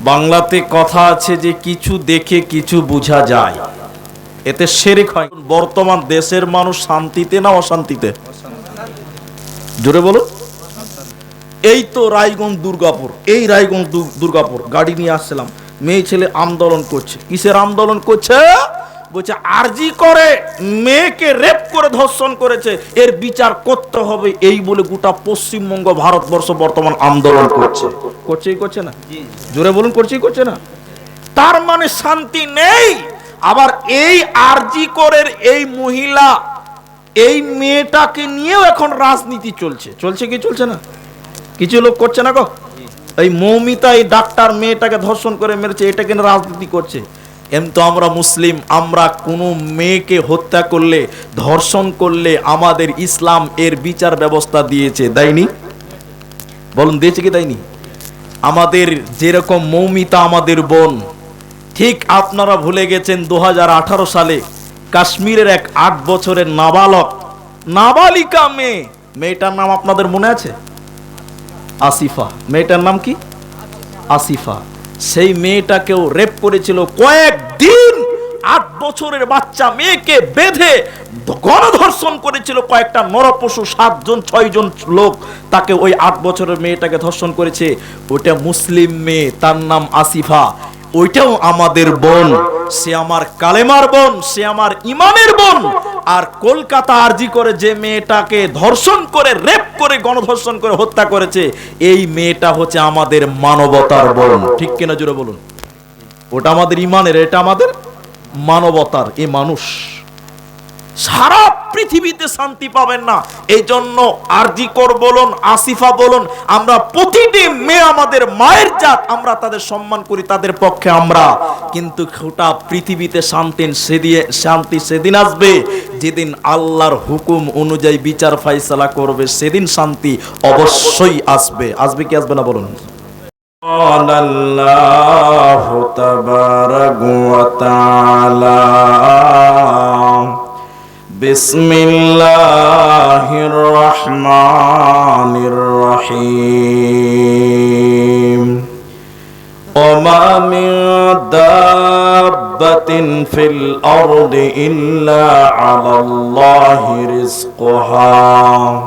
বাংলাতে কথা আছে যে কিছু দেখে কিছু বোঝা যায়। এতে শেরেক হয়। বর্তমান দেশের মানুষ শান্তিতে না অশান্তিতে? জোরে বলো। এই তো রায়গঞ্জ দুর্গাপুর, এই রায়গঞ্জ দুর্গাপুর। গাড়ি নিয়ে আসছিলাম। মেয়ে ছেলে আন্দোলন করছে। কিসের আন্দোলন করছে? বলছে আরজি করে মেয়েকে রেপ করে ধর্ষণ করেছে এর বিচার করতে হবে এই বলে গোটা পশ্চিমবঙ্গ ভারতবর্ষ বর্তমান আন্দোলন করছে। করছে কি করছে না? জোরে বলুন করছে কি করছে না? তার মানে শান্তি নেই। আবার এই আরজি করের এই মহিলা এই মেয়েটাকে নিয়েও এখন রাজনীতি চলছে। চলছে কি চলছে না? কিছু লোক করছে না গো? এই মৌমিতা এই ডাক্তার মেয়েটাকে ধর্ষণ করে মেরেছে এটাকে নিয়ে রাজনীতি করছে? এম তো আমরা মুসলিম, আমরা কোনো মেয়েকে হত্যা করলে, ধর্ষণ করলে আমাদের ইসলাম এর বিচার ব্যবস্থা দিয়েছে, দেয়নি? বলুন, দিয়েছে কি দেয়নি? আমাদের যেরকম মৌমিতা আমাদের বোন, ঠিক আপনারা ভুলে গেছেন দু হাজার আঠারো সালে কাশ্মীরের এক আট বছরের নাবালক, নাবালিকা মেয়ে, মেয়েটার নাম আপনাদের মনে আছে? আসিফা। মেয়েটার নাম কি? আসিফা। সেই মেয়েটাকেও রেপ করেছিল কয়েকদিন। আট বছরের বাচ্চা মেয়েকে বেঁধে গণধর্ষণ করেছিল কয়েকটা নরপশু, সাতজন, ছয়জন লোক। তাকে ওই আট বছরের মেয়েটাকে ধর্ষণ করেছে। ওটা মুসলিম মেয়ে, তার নাম আসিফা। ওইটাও আমাদের বোন। সে আমার কালেমার বোন, সে আমার ইমামের বোন। আর কলকাতা আরজি করে যে মেয়েটাকে ধর্ষণ করে, রেপ করে, গণধর্ষণ করে হত্যা করেছে, এই মেয়েটা হচ্ছে আমাদের মানবতার বোন। ঠিক কিনা জুড়ে বলুন? ওটা আমাদের ইমানের, এটা আমাদের মানবতার, এ মানুষ। সারা পৃথিবীতে শান্তি পাবেন না এই জন্য আরজিকর বলুন আসিফা বলুন আমরা প্রতিটি মেয়ে আমাদের মায়ের জাত আমরা তাদের সম্মান করি তাদের পক্ষে আমরা কিন্তু গোটা পৃথিবীতে শান্তি সেদিয়ে শান্তি সেদিন আসবে যেদিন আল্লাহর হুকুম অনুযায়ী বিচার ফাইসালা করবে সেদিন শান্তি অবশ্যই আসবে আসবে কি আসবে না বলুন قال الله تبارك وتعالى بسم الله الرحمن الرحيم وما من دابة في الأرض إلا على الله رزقها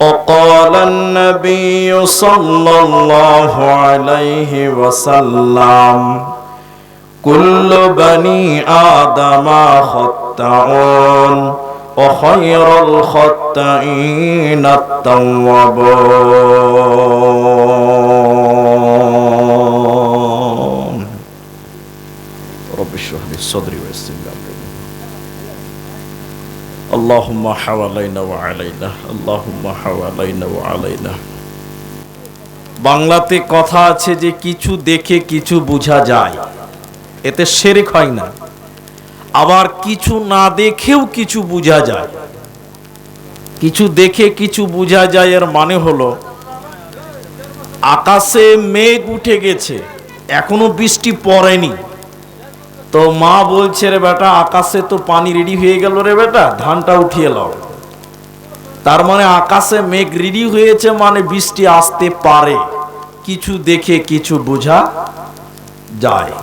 وقال النبي صلى الله عليه وسلم كل بني آدم خطاؤون وخير الخطائين التوابون رب اشرح لي صدري ويسر لي أمري اللهم حوالينا وعلينا اللهم حوالينا وعلينا বাংলাতে কথা আছে যে কিছু দেখে কিছু বোঝা যায় এতে শেরেক হয় না। আবার কিছু না দেখেও কিছু বোঝা যায়। কিছু দেখে কিছু বোঝা যায় এর মানে হলো, আকাশে মেঘ উঠে গেছে, এখনও বৃষ্টি পড়েনি। তো মা বলছে, রে বেটা, আকাশে তো পানি রেডি হয়ে গেল রে বেটা, ধানটা উঠিয়ে লাও তার মানে আকাশে মেঘ রেডি হয়েছে মানে বৃষ্টি আসতে পারে। কিছু দেখে কিছু বোঝা যায়।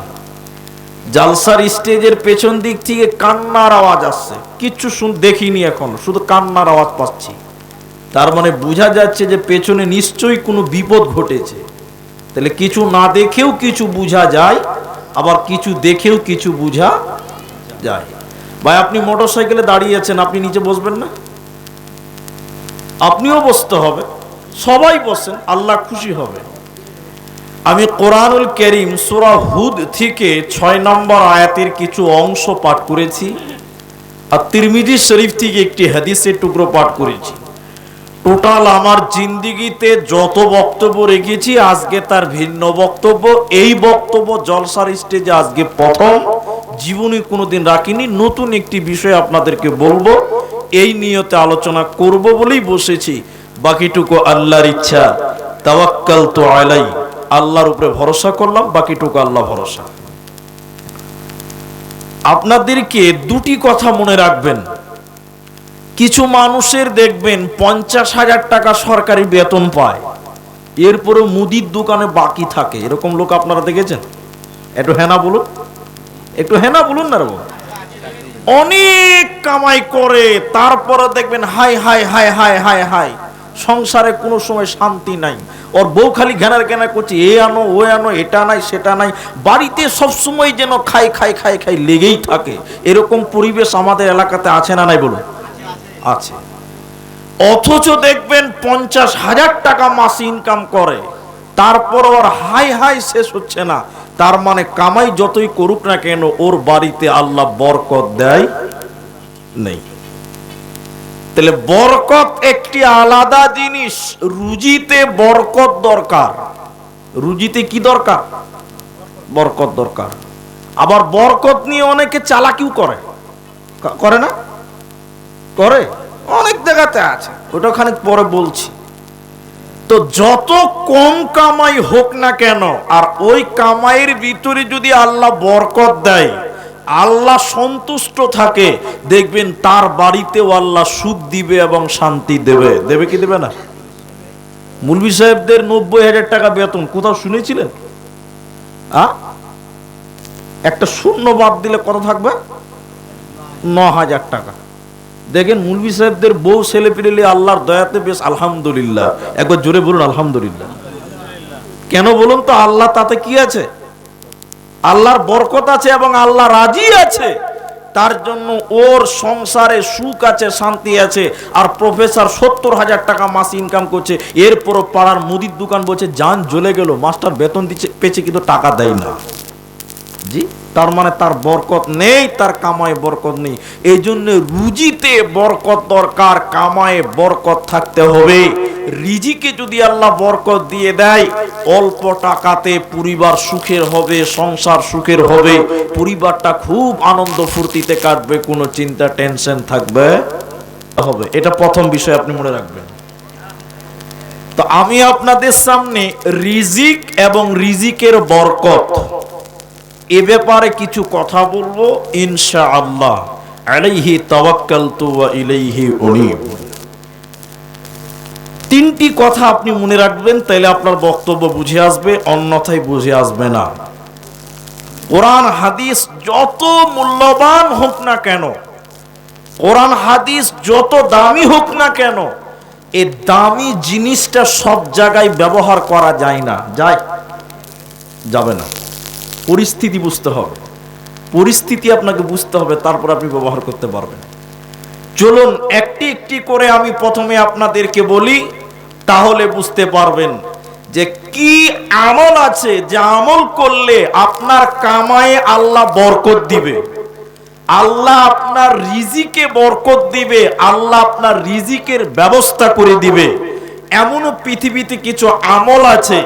জালসার স্টেজের পেছন দিক থেকে কান্নার আওয়াজ আসছে। কিচ্ছু শুন দেখিনি এখন, শুধু কান্নার আওয়াজ পাচ্ছি। তার মানে বোঝা যাচ্ছে যে পেছনে নিশ্চয়ই কোনো বিপদ ঘটেছে। তাহলে কিছু না দেখেও কিছু বোঝা যায়, আবার কিছু দেখেও কিছু বোঝা যায়। ভাই, আপনি মোটর সাইকেলে দাঁড়িয়ে আছেন, আপনি নিচে বসবেন না? আপনিও বসতে হবে। সবাই বসেন, আল্লাহ খুশি হবে। আমি কোরআনুল করিম সুরা হুদ থেকে ছয় নম্বর আয়াতের কিছু অংশ পাঠ করেছি আর তিরমিজি শরীফ থেকে একটি হাদিসের টুকরো পাঠ করেছি। টোটাল আমার জিন্দিগিতে যত বক্তব্য রেখেছি, আজকে তার ভিন্ন বক্তব্য। এই বক্তব্য জলসার স্টেজে আজকে প্রথম। জীবনে কোনোদিন রাখিনি। নতুন একটি বিষয় আপনাদেরকে বলব। এই নিয়তে আলোচনা করব বলেই বসেছি। বাকিটুকু আল্লাহর ইচ্ছা। তাওয়াক্কাল তো আলাই আল্লাহর উপরে ভরসা করলাম, বাকিটুকু আল্লাহ ভরসা। আপনাদেরকে দুটি কথা মনে রাখবেন। কিছু মানুষের দেখবেন পঞ্চাশ হাজার টাকা সরকারি বেতন পায়। এরপরে মুদির দোকানে বাকি থাকে। এরকম লোক আপনারা দেখেছেন? একটু হেনা বলুন। একটু হেনা বলুন না রে বাবা। অনেক কামাই করে, তারপরে দেখবেন হাই হাই হাই হাই হাই হাই। সংসারে কোনো সময় শান্তি নাই। ওর বউ খালি ঘেনার ঘেনা করছে, এ আনো, ও আনো, এটা নাই, সেটা নাই। বাড়িতে সব সময় যেন খাই খাই খাই খাই লেগেই থাকে। এরকম পরিবেশ আমাদের এলাকাতে আছে না নাই বলুন? আছে। অথচ দেখবেন পঞ্চাশ হাজার টাকা মাস ইনকাম করে, তারপর ওর হাই হাই শেষ হচ্ছে না। তার মানে কামাই যতই করুক না কেন, ওর বাড়িতে আল্লাহ বরকত দেয় নেই। তাহলে বরকত একটি আলাদা জিনিস, রুজিতে বরকত দরকার। রুজিতে কি দরকার? বরকত দরকার। আবার বরকত নিয়ে অনেকে চালাকিও করে। করে না? করে? অনেক জায়গাতে আছে। ওটা খানিক পরে বলছি। তো যত কম কামাই হোক না কেন, আর ওই কামাইয়ের ভিতরে যদি আল্লাহ বরকত দেয় আল্লাহ সন্তুষ্ট থাকে, দেখবেন তার বাড়িতেও আল্লাহ সুখ দিবে এবং শান্তি দেবে। দেবে কি দেবে না? মুলবি সাহেবদের নব্বই হাজার টাকা বেতন, কোথাও শুনেছিলেন? একটা শূন্য বাদ দিলে কত থাকবে? ন হাজার টাকা। দেখেন মুলবি সাহেবদের বউ, ছেলে পেলে আল্লাহর দয়াতে বেশ আলহামদুলিল্লাহ। একবার জোরে বলুন, আলহামদুলিল্লাহ। কেন বলুন তো, আল্লাহ তাতে কি আছে? আল্লাহর বরকত আছে এবং আল্লাহ রাজি আছে। তার জন্য ওর সংসারে সুখ আছে, শান্তি আছে। আর প্রফেসর সত্তর হাজার টাকা মাস ইনকাম করছে। এরপরও পাড়ার মুদির দোকান বলছে যান জ্বলে গেল, মাস্টার বেতন দিচ্ছে পেছে কিন্তু টাকা দেয় না। জি? তার মানে তার বরকত নেই, তার কামায় বরকত নেই। এই জন্য রুজিতে বরকত দরকার, কামায় বরকত থাকতে হবে। রিজিকে যদি আল্লাহ বরকত দিয়ে দেয়, অল্প টাকাতে পরিবার সুখের হবে, সংসার সুখের হবে, পরিবারটা খুব আনন্দ ফুর্তিতে কাটবে, কোনো চিন্তা, টেনশন থাকবে হবে। এটা প্রথম বিষয় আপনি মনে রাখবেন। তো আমি আপনাদের সামনে রিজিক এবং রিজিকের বরকত এ ব্যাপারে কিছু কথা বলব ইনশা আল্লাহ আলাইহি তাওয়াক্কালতু ওয়া ইলাইহি উনীব। তিনটি কথা আপনি মনে রাখবেন, তাইলে আপনার বক্তব্য বুঝে আসবে, অন্যথায় বুঝে আসবে না। কোরআন, হাদিস যত মূল্যবান হোক না কেন, কোরআন, হাদিস যত দামি হোক না কেন, এ দামি জিনিসটা সব জায়গায় ব্যবহার করা যায় না। যায়? যাবে না। পরিস্থিতি বুঝতে হবে। পরিস্থিতি আপনাকে বুঝতে হবে, তারপর আপনি ব্যবহার করতে পারবেন। চলুন, একটি একটি করে আমি প্রথমে আপনাদেরকে বলি তাহলে বুঝতে পারবেন যে কি আমল আছে যে আমল করলে আপনার কামায়ে আল্লাহ বরকত দিবে। আল্লাহ আপনার রিজিকে বরকত দিবে, আল্লাহ আপনার রিজিকের ব্যবস্থা করে দিবে। এমনও পৃথিবীতে কিছু আমল আছে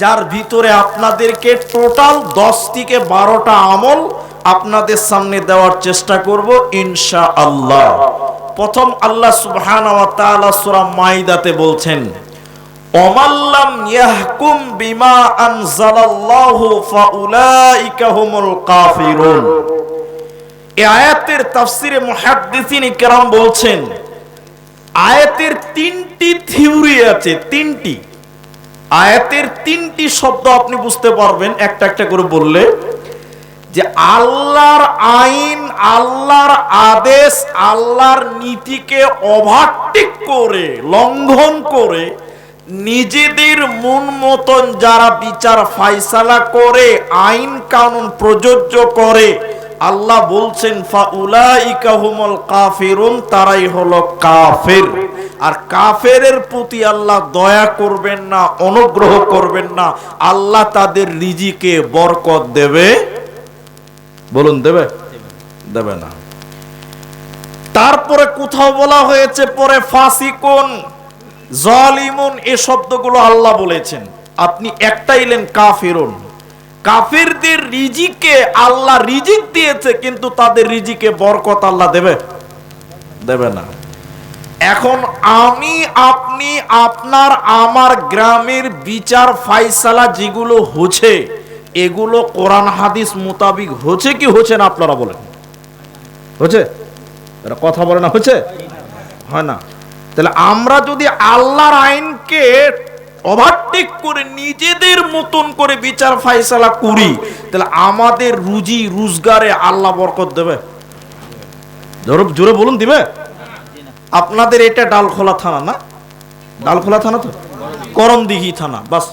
যার ভিতরে আপনাদেরকে টোটাল দশ থেকে বারোটা আমল আপনাদের সামনে দেওয়ার চেষ্টা করব ইনশা আল্লাহ প্রথম আল্লাহ সুবহান মাইদাতে বলছেন অমাল্লাম ইয়াহকুম বিমা আয়াতের তাফসিরে বলছেন, আয়াতের তিনটি থিওরি আছে, তিনটি। আয়াতের তিনটি শব্দ আপনি বুঝতে পারবেন, একটা একটা করে বললে যে আল্লাহর আইন, আল্লাহর আদেশ, আল্লাহর নীতিকে ওভারটেক করে, লঙ্ঘন করে, নিজেদের মন মতন যারা বিচার ফাইসালা করে, আইন কানুন প্রযোজ্য করে, আল্লাহ বলছেন কাফিরুন তারাই হলো কাফের। আর কাফেরের প্রতি আল্লাহ দয়া করবেন না, অনুগ্রহ করবেন না, আল্লাহ তাদের রিজিকে বরকত দেবে। বলুন, দেবে? দেবে না। তারপরে কোথাও বলা হয়েছে, পরে ফাসিকুন, জালিমুন, এ শব্দগুলো আল্লাহ বলেছেন। আপনি একটাইলেন কাফিরুন। কাফেরদের রিজিকে আল্লাহ রিজিক দিয়েছে, কিন্তু তাদের রিজিকে বরকত আল্লাহ দেবে? দেবে না। এখন আমি, আপনি, আপনার, আমার গ্রামের বিচার ফাইসালা যেগুলো হচ্ছে এগুলো কোরআন, হাদিস মোতাবিক হচ্ছে কি হচ্ছে না আপনারা বলেন? হচ্ছে? কথা বলে না, হচ্ছে? হয় না। তাহলে আমরা যদি আল্লাহর আইনকে ওভারটেক করে নিজেদের মতন করে বিচার ফাইসালা করি, তাহলে আমাদের রুজি, রোজগারে আল্লাহ বরকত দেবে। জোরে জোরে বলুন, দিবে? আপনাদের এটা ডালখোলা থানা না? ডালখোলা থানা তো? করমদিঘি থানা, বাস।